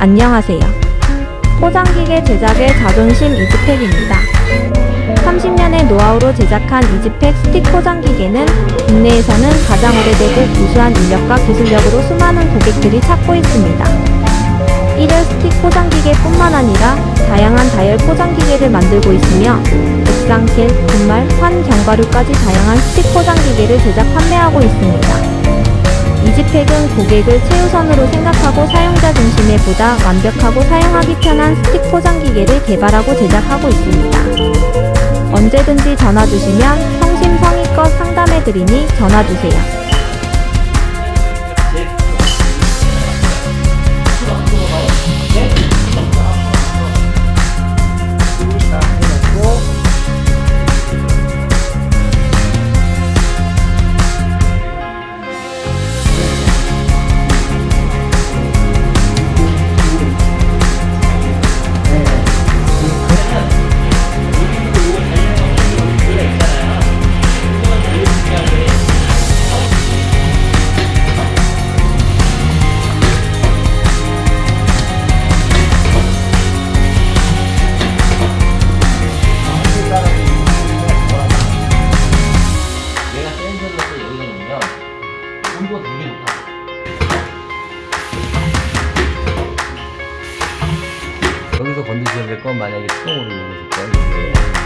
안녕하세요. 포장기계 제작의 자존심 이지팩입니다. 30년의 노하우로 제작한 이지팩 스틱 포장기계는 국내에서는 가장 오래되고 우수한 인력과 기술력으로 수많은 고객들이 찾고 있습니다. 일열 스틱 포장기계뿐만 아니라 다양한 다열 포장기계를 만들고 있으며 겔, 분말, 환, 견과류까지 다양한 스틱 포장기계를 제작 판매하고 있습니다. 이지팩은 고객을 최우선으로 생각하고 사용자 중심에 보다 완벽하고 사용하기 편한 스틱 포장 기계를 개발하고 제작하고 있습니다. 언제든지 전화 주시면 성심성의껏 상담해 드리니 전화 주세요. 센서를 여기다 놓으면 온도가 되게 높아. 여기서 건드셔야 될 건 만약에 수동으로 누르실 건 이게